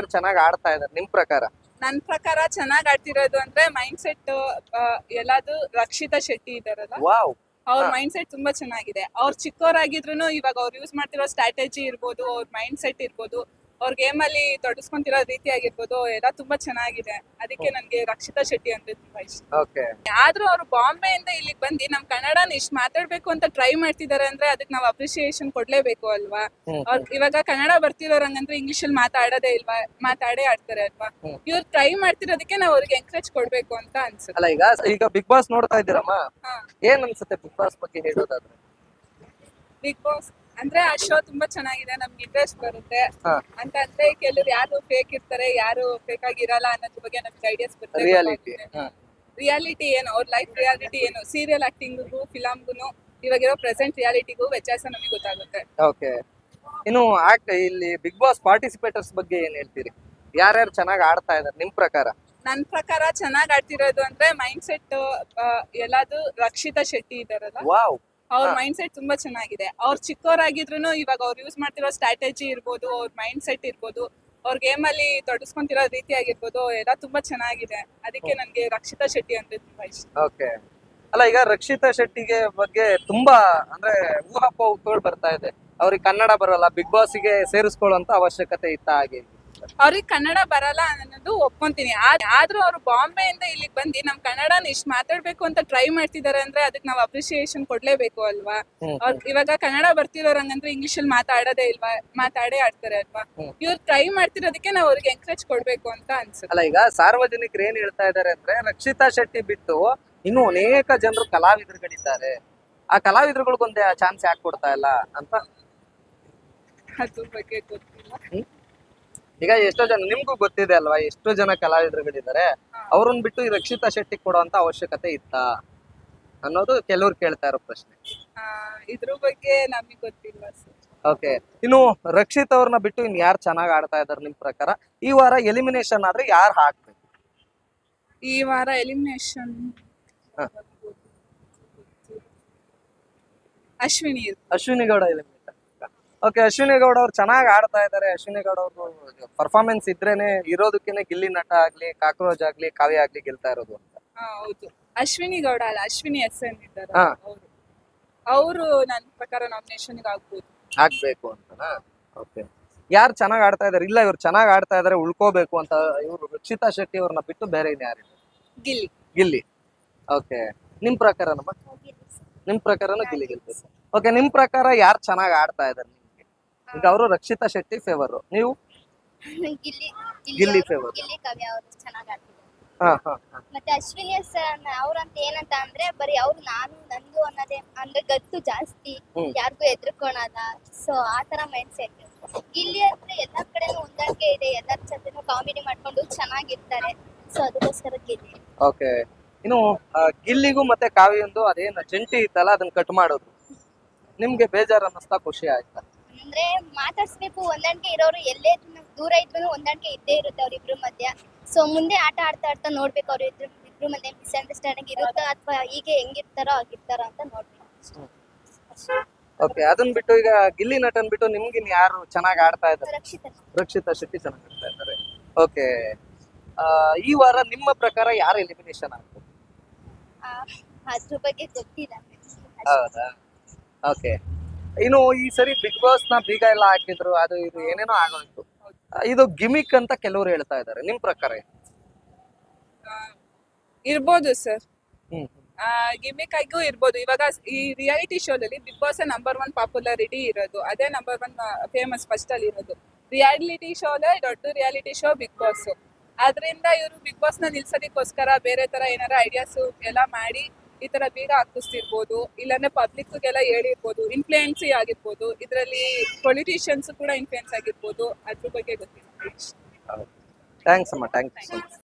ಯಾರ್ಯಾರು ಚೆನ್ನಾಗಿ ಆಡ್ತಾ ಇದಾರೆ. ನಿಮ್ ಪ್ರಕಾರ? ನನ್ ಪ್ರಕಾರ ಚೆನ್ನಾಗ್ ಆಡ್ತಿರೋದು ಅಂದ್ರೆ ಮೈಂಡ್ ಸೆಟ್ ಎಲ್ಲಾದ್ರು ರಕ್ಷಿತಾ ಶೆಟ್ಟಿ ಇದಾರಲ್ಲ ವಾವ್. ಅವ್ರ ಮೈಂಡ್ ಸೆಟ್ ತುಂಬಾ ಚೆನ್ನಾಗಿದೆ. ಅವ್ರು ಚಿಕ್ಕವರಾಗಿದ್ರು ಇವಾಗ ಅವ್ರು ಯೂಸ್ ಮಾಡ್ತಿರೋ ಸ್ಟ್ರಾಟಜಿ ಇರ್ಬೋದು ಅವ್ರ ಮೈಂಡ್ ಸೆಟ್ ಇರ್ಬೋದು. ಅವ್ರ ಗೇಮ್ ಅಲ್ಲಿ ತೊಡಸ್ಕೊಂತಿರೋ ರೀತಿ ಆಗಿರ್ಬೋದು ಎಲ್ಲ ತುಂಬಾ ಚೆನ್ನಾಗಿದೆ. ಅದಕ್ಕೆ ನನ್ಗೆ ರಕ್ಷಿತಾ ಶೆಟ್ಟಿ ಅಂದ್ರೆ ತುಂಬಾ ಇಷ್ಟ. ಓಕೆ ಆದ್ರೂ ಅವ್ರು ಬಾಂಬೆಯಿಂದ ಇಲ್ಲಿಗೆ ಬಂದು ನಮ್ ಕನ್ನಡನ ಇಷ್ಟ ಮಾತಾಡ್ಬೇಕು ಅಂತ ಟ್ರೈ ಮಾಡ್ತಿದಾರೆ ಅಂದ್ರೆ ಅದಕ್ಕೆ ನಾವು ಅಪ್ರಿಸಿಯೇಷನ್ ಕೊಡ್ಲೇಬೇಕು ಅಲ್ವಾ? ಅವ್ರ ಇವಾಗ ಕನ್ನಡ ಬರ್ತಿರೋರಂಗಂದ್ರೆ ಇಂಗ್ಲಿಷ್ ಅಲ್ಲಿ ಮಾತಾಡೋದೇ ಇಲ್ವಾ? ಮಾತಾಡೇ ಆಡ್ತಾರೆ ಅಲ್ವಾ. ಇವ್ರು ಟ್ರೈ ಮಾಡ್ತಿರೋದಕ್ಕೆ ನಾವು ಅವ್ರಿಗೆ ಎಂಕರೇಜ್ ಕೊಡ್ಬೇಕು ಅಂತ ಅನ್ಸುತ್ತೆ. ಅಲ್ಲ ಈಗ ಈಗ ಬಿಗ್ ಬಾಸ್ ನೋಡ್ತಾ ಇದ್ದೀರಮ್ಮ? ಏನ್ ಅನ್ಸುತ್ತೆ ಬಿಗ್ ಬಾಸ್ ಬಗ್ಗೆ ಹೇಳೋದಾದ್ರೆ? ಬಿಗ್ ಬಾಸ್ ಅಂದ್ರೆ ಆ ಶೋ ತುಂಬಾ ಚೆನ್ನಾಗಿದೆ ನಮ್ಗೆ ಇಂಟ್ರೆಸ್ಟ್ ಬರುತ್ತೆ. ಹಾ. ಅಂತ ಅಂದ್ರೆ ಕೆಲವ್ರು ಯಾರು ಫೇಕ್ ಇರ್ತಾರೆ ಯಾರು ಫೇಕ್ ಆಗಿರಲ್ಲ ಅನ್ನೋದ್ರ ಬಗ್ಗೆ ನಮ್ಗೆ ಐಡಿಯಾಸ್ ಬರುತ್ತೆ. ರಿಯಾಲಿಟಿ ರಿಯಾಲಿಟಿ ಏನು ಅವ್ರ ಲೈಫ್ ರಿಯಾಲಿಟಿ ಏನು? ಸೀರಿಯಲ್ ಆಕ್ಟಿಂಗ್ಗೂ ಫಿಲಮ್ಗೂ ಇವಾಗಿರೋ ಪ್ರೆಸೆಂಟ್ ರಿಯಾಲಿಟಿಗೂ ವ್ಯತ್ಯಾಸ ನಮಗೆ ಗೊತ್ತಾಗುತ್ತೆ. ಓಕೆ ಇನ್ನು ಆಕ್ಟ್ ಇಲ್ಲಿ ಬಿಗ್ ಬಾಸ್ ಪಾರ್ಟಿಸಿಪೇಟರ್ಸ್ ಬಗ್ಗೆ ಏನ್ ಹೇಳ್ತೀರಿ? ಯಾರ್ಯಾರು ಚೆನ್ನಾಗಿ ಆಡ್ತಾ ಇದಾರೆ ನಿಮ್ ಪ್ರಕಾರ? ನನ್ ಪ್ರಕಾರ ಚೆನ್ನಾಗ್ ಆಡ್ತಿರೋದು ಅಂದ್ರೆ ಮೈಂಡ್ ಸೆಟ್ ಎಲ್ಲಾದು ರಕ್ಷಿತಾ ಶೆಟ್ಟಿ ಇದಾರಲ್ಲ ವಾವ್ ಅವ್ರ ಮೈಂಡ್ ಸೆಟ್ ತುಂಬಾ ಚೆನ್ನಾಗಿದೆ. ಅವ್ರ ಚಿಕ್ಕವರಾಗಿದ್ರು ಇವಾಗ ಅವ್ರು ಯೂಸ್ ಮಾಡ್ತಿರೋ ಸ್ಟ್ರಾಟಜಿ ಇರ್ಬೋದು ಅವ್ರ ಮೈಂಡ್ ಸೆಟ್ ಇರ್ಬೋದು ಅವ್ರ ಗೇಮ್ ಅಲ್ಲಿ ತೊಡಸ್ಕೊಂತಿರೋ ರೀತಿ ಆಗಿರ್ಬೋದು ಎಲ್ಲ ತುಂಬಾ ಚೆನ್ನಾಗಿದೆ. ಅದಕ್ಕೆ ನನ್ಗೆ ರಕ್ಷಿತಾ ಶೆಟ್ಟಿ ಅಂದ್ರೆ ತುಂಬಾ ಇಷ್ಟ. ಓಕೆ. ಅಲ್ಲ ಈಗ ರಕ್ಷಿತಾ ಶೆಟ್ಟಿಗೆ ಬಗ್ಗೆ ತುಂಬಾ ಅಂದ್ರೆ ಊಹಾಪೋಹಗಳು ಬರ್ತಾ ಇದೆ. ಅವ್ರಿಗೆ ಕನ್ನಡ ಬರೋಲ್ಲ ಬಿಗ್ ಬಾಸ್ಗೆ ಸೇರಿಸ್ಕೊಳ್ಳುವಂತ ಅವಶ್ಯಕತೆ ಇತ್ತ ಹಾಗೆ. ಅವ್ರಿಗೆ ಕನ್ನಡ ಬರಲ್ಲ ಅನ್ನೋದು ಒಪ್ಕೊಂತೀನಿ. ಆದ್ರೂ ಅವ್ರು ಬಾಂಬೆಯಿಂದ ಇಲ್ಲಿಗೆ ಬಂದು ನಮ್ ಕನ್ನಡನ ಇಷ್ಟ್ ಮಾತಾಡ್ಬೇಕು ಅಂತ ಟ್ರೈ ಮಾಡ್ತಿದಾರೆ ಅಂದ್ರೆ ಅದಕ್ಕೆ ನಾವು ಅಪ್ರಿಸಿಯೇಷನ್ ಕೊಡ್ಲೇಬೇಕು ಅಲ್ವಾ? ಅವ್ರ ಇವಾಗ ಕನ್ನಡ ಬರ್ತಿರೋರಂಗಂದ್ರೆ ಇಂಗ್ಲಿಷ್ ಅಲ್ಲಿ ಮಾತಾಡೋದೇ ಇಲ್ವಾ? ಮಾತಾಡೇ ಆಡ್ತಾರೆ ಅಲ್ವಾ. ಇವ್ರು ಟ್ರೈ ಮಾಡ್ತಿರೋದಕ್ಕೆ ನಾವು ಅವ್ರಿಗೆ ಎಂಕರೇಜ್ ಕೊಡ್ಬೇಕು ಅಂತ ಅನ್ಸುತ್ತೆ. ಅಲ್ಲ ಈಗ ಸಾರ್ವಜನಿಕರು ಏನ್ ಹೇಳ್ತಾ ಇದಾರೆ ಅಂದ್ರೆ ರಕ್ಷಿತಾ ಶೆಟ್ಟಿ ಬಿಟ್ಟು ಇನ್ನು ಅನೇಕ ಜನರು ಕಲಾವಿದರುಗಳಿದ್ದಾರೆ. ಆ ಕಲಾವಿದರುಗಳಿಗೊಂದೇ ಚಾನ್ಸ್ ಯಾಕೆ ಕೊಡ್ತಾ ಇಲ್ಲ ಅಂತ? ಅದ್ರ ಬಗ್ಗೆ ಗೊತ್ತಿಲ್ಲ. ಈಗ ಎಷ್ಟೋ ಜನ ನಿಮ್ಗೂ ಗೊತ್ತಿದೆ ಅಲ್ವಾ ಎಷ್ಟೋ ಜನ ಕಲಾವಿದರುಗಳಿದ್ದಾರೆ ಅವ್ರನ್ನ ಬಿಟ್ಟು ಈ ರಕ್ಷಿತಾ ಶೆಟ್ಟಿ ಕೊಡುವಂತ ಅವಶ್ಯಕತೆ ಇತ್ತ? ಅನ್ನೋದು ಕೆಲವ್ರು ಕೇಳ್ತಾ ಇರೋ ಪ್ರಶ್ನೆ. ಇದ್ರ ಬಗ್ಗೆ ನಮಗೆ ಗೊತ್ತಿಲ್ಲ ಓಕೆ ಇನ್ನು ರಕ್ಷಿತ್ ಅವ್ರನ್ನ ಬಿಟ್ಟು ಇನ್ ಯಾರು ಚೆನ್ನಾಗಿ ಆಡ್ತಾ ಇದಾರೆ ನಿಮ್ ಪ್ರಕಾರ? ಈ ವಾರ ಎಲಿಮಿನೇಷನ್ ಆದ್ರೆ ಯಾರು ಹಾಕ್ಬೇಕು? ಈ ವಾರ elimination. Ashwini Ashwini Gowda eliminate okay Ashwini Gowda ಅವ್ರು ಚೆನ್ನಾಗಿ ಆಡ್ತಾ ಇದ್ದಾರೆ ಅಶ್ವಿನಿ ಗೌಡ ಅವರು ಪರ್ಫಾರ್ಮೆನ್ಸ್ ಇದ್ರೇನೆ ಇರೋದಕ್ಕೇನೆ ಗಿಲ್ಲಿ ನಟ ಆಗ್ಲಿ ಕಾಕ್ರೋಚ್ ಆಗ್ಲಿ ಕಾವ್ಯ ಆಗ್ಲಿ ಗೆಲ್ತಾ ಇರೋದು ಅಂತ. ಹೌದು. ಅಶ್ವಿನಿ ಗೌಡ ಅಲ್ಲ ಅಶ್ವಿನಿ ಎಸ್ ಎನ್ ಇದ್ದಾರೆ. ಹಾ. ಅವರು. ನನ್ನ ಪ್ರಕಾರ ನಾಮಿನೇಷನ್ ಆಗ್ಬೋದು. ಆಗ್ಬೇಕು ಅಂತನಾ? ಓಕೆ ಯಾರು ಚೆನ್ನಾಗಿ ಆಡ್ತಾ ಇದಾರೆ? ಇಲ್ಲ ಇವ್ರು ಚೆನ್ನಾಗಿ ಆಡ್ತಾ ಇದಾರೆ ಉಳ್ಕೋಬೇಕು ಅಂತ ಇವ್ರು ರಕ್ಷಿತಾ ಶೆಟ್ಟಿ ಅವ್ರನ್ನ ಬಿಟ್ಟು ಬೇರೆ ಇನ್ ಯಾರು ಗಿಲ್ಲಿ. ಗಿಲ್ಲಿ. ಓಕೆ ನಿಮ್ ಪ್ರಕಾರ ನಮ್ಮ ನಿಮ್ ಪ್ರಕಾರನೂ ಗಿಲ್ಲಿ ಗೆಲ್ಬೇಕು. ಓಕೆ ನಿಮ್ ಪ್ರಕಾರ ಯಾರು ಚೆನ್ನಾಗಿ ಆಡ್ತಾ ಇದಾರೆ? ನಿಮ್ಗೆ ಈಗ ಅವರು ರಕ್ಷಿತಾ ಶೆಟ್ಟಿ ಫೇವರ್ ನೀವು? ಗಿಲ್ಲಿ ಫೇವರ್ ಗಿಲ್ಲಿ ಕಾವ್ಯ ಅವರು ಚೆನ್ನಾಗಿ ಆಡ್ತಿದ್ದಾರೆ. ಹಾ ಹಾ ಹಾ. ಮತ್ತೆ ಅಶ್ವಿನಿ ಸರ್ ಅವ್ರಂತ ಏನಂತ ಅಂದ್ರೆ ಬರೀ ಅವ್ರು ನಾನು ನಂದು ಅನ್ನೋದೇ ಅಂದ್ರೆ ಗತ್ತು ಜಾಸ್ತಿ. ಹ್ಮ್. ಯಾರಿಗೂ ಎದ್ರುಕೊಳಲ್ಲ. ಸೊ ಆ ತರ ಮೈಂಡ್ ಸೆಟ್ ಗಿಲ್ಲಿ ಅಂದ್ರೆ ಎಲ್ಲಾ ಕಡೆನೂ ಹೊಂದಾಣಿಕೆ ಇದೆ. ಎಲ್ಲರ ಜೊತೆನೂ ಕಾಮಿಡಿ ಮಾಡ್ಕೊಂಡು ಚೆನ್ನಾಗಿರ್ತಾರೆ. ಸೊ ಅದಕ್ಕೋಸ್ಕರ ಗಿಲ್ಲಿ. ಓಕೆ ಇನ್ನು ಆ, ಗಿಲ್ಲಿಗೂ ಮತ್ತೆ ಕಾವ್ಯಂದು ಅದೇನು ಜಂಟಿ ಇತ್ತಲ್ಲ ಅದನ್ನ ಕಟ್ ಮಾಡೋದು. ನಿಮ್ಗೆ ಬೇಜಾರು ಅನ್ನಿಸ್ತಾ ಖುಷಿ ಆಯ್ತಾ? ಅಂದ್ರೆ ಮಾತಾಡ್ಸ್ಬೇಕು ಹೊಂದಾಣಿಕೆ ಇರೋರು ಎಲ್ಲೇ ದೂರ ಇದ್ರು ಹೊಂದಾಣಿಕೆ ಇದ್ದೇ ಇರುತ್ತೆ ಅವ್ರಿಬ್ರು ಮಧ್ಯ. ಸೊ ಮುಂದೆ ಆಟ ಆಡ್ತಾ ಆಡ್ತಾ ನೋಡ್ಬೇಕು ಅವ್ರ ಇಬ್ರು ಇಬ್ರು ಮಧ್ಯೆ ಮಿಸ್ಅಂಡರ್ಸ್ಟ್ಯಾಂಡಿಂಗ್ ಇರುತ್ತಾ ಅಥವಾ ಹೀಗೆ ಹೆಂಗಿರ್ತಾರೋ ಆಗಿರ್ತಾರೋ ಅಂತ ನೋಡ್ಬೇಕು. ಓಕೆ ಅದನ್ನ ಬಿಟ್ಟು ಈಗ ಗಿಲ್ಲಿ ನಟನ್ ಬಿಟ್ಟು ನಿಮ್ಗಿನ್ ಯಾರು ಚೆನ್ನಾಗಿ ಆಡ್ತಾ ಇದ್ದಾರೆ? ರಕ್ಷಿತ ರಕ್ಷಿತಾ ಶೆಟ್ಟಿ ಚೆನ್ನಾಗಿ ಆಡ್ತಾ ಇದ್ದಾರೆ. ಓಕೆ ಈ ವಾರ ನಿಮ್ಮ ಪ್ರಕಾರ ಯಾರು ಎಲಿಮಿನೇಷನ್ ಆಗ್ತಾರೆ ಆ, ಅದ್ರ ಬಗ್ಗೆ ಗೊತ್ತಿಲ್ಲ. ಹೌದಾ? ಓಕೆ ಇನ್ನು ಈ ಸರಿ ಬಿಗ್ ಬಾಸ್ನ ಬೀಗ ಎಲ್ಲ ಹಾಕಿದ್ರು ಅದು ಇದು ಏನೇನೋ ಆಗೋಯ್ತು. ಇದು ಗಿಮಿಕ್ ಅಂತ ಕೆಲವರು ಹೇಳ್ತಾ ಇದ್ದಾರೆ. ನಿಮ್ ಪ್ರಕಾರ ಇರ್ಬೋದು ಸರ್ ಹ್ಮ್. ಗಿಮಿಕ್ ಆಗಿಯೂ ಇರ್ಬೋದು. ಇವಾಗ ಈ reality ಶೋದಲ್ಲಿ Bigg Boss number one popularity ಇರೋದು. ಅದೇ ನಂಬರ್ ಒನ್ ಫೇಮಸ್ ಫಸ್ಟ್ ಅಲ್ಲಿ ಇರೋದು. ರಿಯಾಲಿಟಿ ಶೋದೇ ದೊಡ್ಡ ರಿಯಾಲಿಟಿ ಶೋ ಬಿಗ್ ಬಾಸ್ ಅದರಿಂದ ಇವರು ಬಿಗ್ ಬಾಸ್ನ ನಿಲ್ಸೋದಕ್ಕೋಸ್ಕರ ಬೇರೆ ತರ ಏನಾರ ಐಡಿಯಾಸ್ ಎಲ್ಲ ಮಾಡಿ ಈ ತರ ಬೀಗ ಹಾಕಿಸ್ತಿರ್ಬೋದು ಇಲ್ಲಾಂದ್ರೆ ಪಬ್ಲಿಕ್ಗೆಲ್ಲ ಹೇಳಿರ್ಬೋದು ಇನ್ಫ್ಲೂಯೆನ್ಸಿ ಆಗಿರ್ಬೋದು ಇದರಲ್ಲಿ ಪೊಲಿಟಿಷಿಯನ್ಸ್ ಕೂಡ ಇನ್ಫ್ಲೂಯೆನ್ಸ್ ಆಗಿರ್ಬೋದು ಅದ್ರ ಬಗ್ಗೆ ಗೊತ್ತಿಲ್ಲ. ಥ್ಯಾಂಕ್ಸ್ ಅಮ್ಮ ಥ್ಯಾಂಕ್ ಯು